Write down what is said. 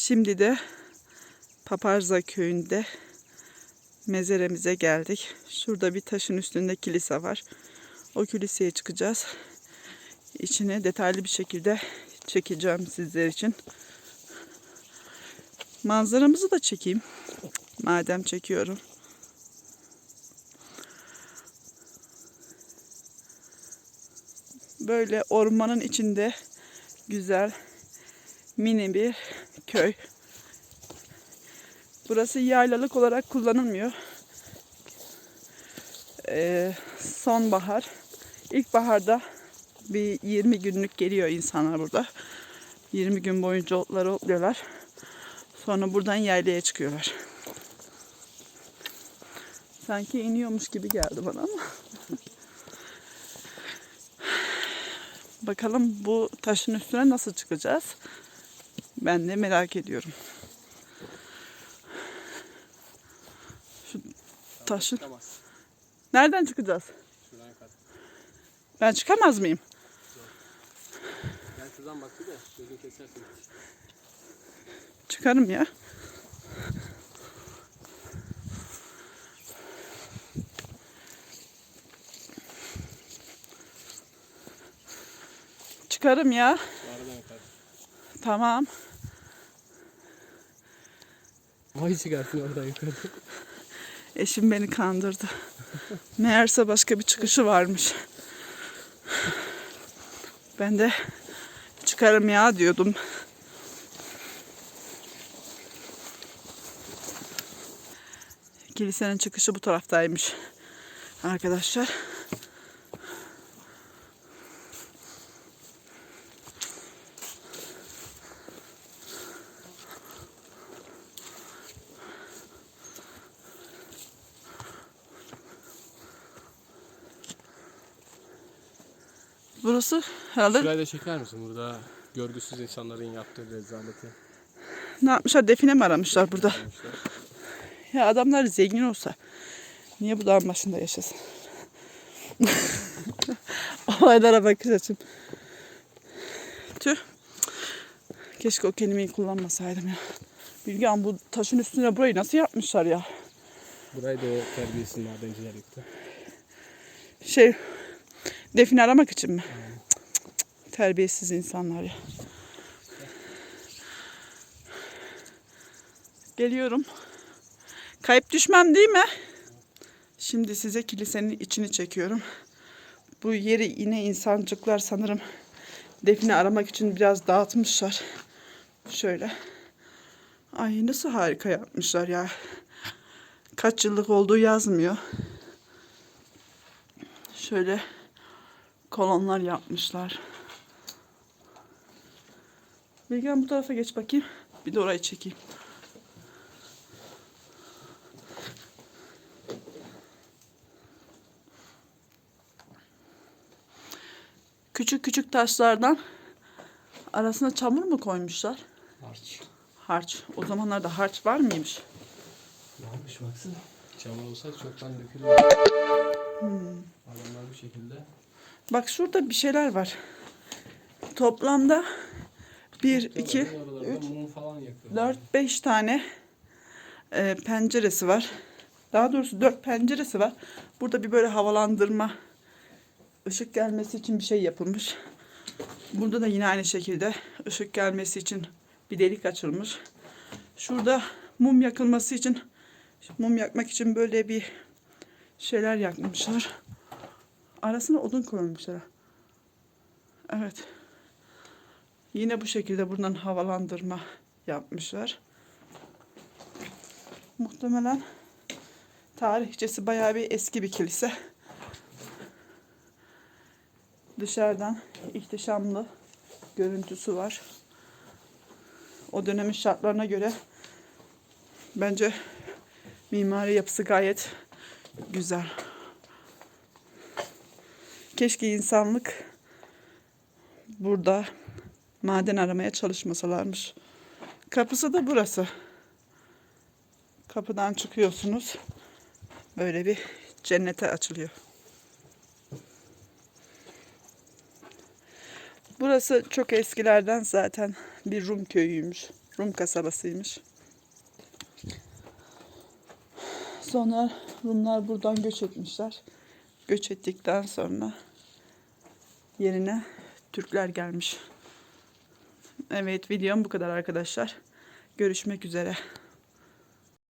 Şimdi de Paparza köyünde mezaremize geldik. Şurada bir taşın üstünde kilise var. O kiliseye çıkacağız. İçine detaylı bir şekilde çekeceğim sizler için. Manzaramızı da çekeyim. Madem çekiyorum. Böyle ormanın içinde güzel mini bir köy. Burası yaylalık olarak kullanılmıyor. Ee, sonbahar, ilkbaharda bir 20 günlük geliyor insanlar burada. 20 gün boyunca otları otluyorlar. Sonra buradan yaylaya çıkıyorlar. Sanki iniyormuş gibi geldi bana ama. Bakalım bu taşın üstüne nasıl çıkacağız? Ben de merak ediyorum. Şu. Çıkamaz. Nereden çıkacağız? Ben çıkamaz mıyım? Ben şuradan baktı da gözün kesersin. Çıkarım ya. Çıkarım ya. Tamam. Vay çıkarsın oradan yukarı. Eşim beni kandırdı. Meğerse başka bir çıkışı varmış. Ben de çıkarım ya diyordum. Kilisenin çıkışı bu taraftaymış. Arkadaşlar. Burası herhalde Şurayı da çeker misin? Burada görgüsüz insanların yaptığı rezaleti ne yapmışlar? Define mi aramışlar burada? yapmışlar. Ya adamlar zengin olsa niye bu dağın başında yaşasın? Olaylara bakış açım. Tüh. Keşke o kelimeyi kullanmasaydım ya. Bilgehan bu taşın üstüne burayı nasıl yapmışlar ya? Burayı da terbiyesiz madenciler yıktı. Şey define aramak için mi? Terbiyesiz insanlar ya. Geliyorum. Kayıp düşmem değil mi? Şimdi size kilisenin içini çekiyorum. Bu yeri yine insancıklar sanırım define aramak için biraz dağıtmışlar. Şöyle. Ay nasıl harika yapmışlar ya. Kaç yıllık olduğu yazmıyor. Şöyle kolonlar yapmışlar. Bilgen bu tarafa geç bakayım. Bir de orayı çekeyim. Küçük küçük taşlardan arasına çamur mu koymuşlar? Harç. Harç. O zamanlarda harç var mıymış? Varmış baksana. Çamur olsaydı çoktan dökülür. Adamlar bu şekilde. Bak şurada bir şeyler var. Toplamda 1, 2, Oralarda 3, mum falan yakıyor. 4, 5 tane e, penceresi var. Daha doğrusu 4 penceresi var. Burada bir böyle havalandırma, ışık gelmesi için bir şey yapılmış. Burada da yine aynı şekilde ışık gelmesi için bir delik açılmış. Şurada mum yakılması için, mum yakmak için böyle bir şeyler yakmışlar. Arasına odun koymuşlar. Evet. Yine bu şekilde buradan havalandırma yapmışlar. Muhtemelen tarihçesi bayağı bir eski bir kilise. Dışarıdan ihtişamlı görüntüsü var. O dönemin şartlarına göre bence mimari yapısı gayet güzel. Keşke insanlık burada maden aramaya çalışmasalarmış. Kapısı da burası. Kapıdan çıkıyorsunuz. Böyle bir cennete açılıyor. Burası çok eskilerden zaten bir Rum köyüymüş. Rum kasabasıymış. Sonra Rumlar buradan göç etmişler. Göç ettikten sonra yerine Türkler gelmiş. Evet videom bu kadar arkadaşlar. Görüşmek üzere.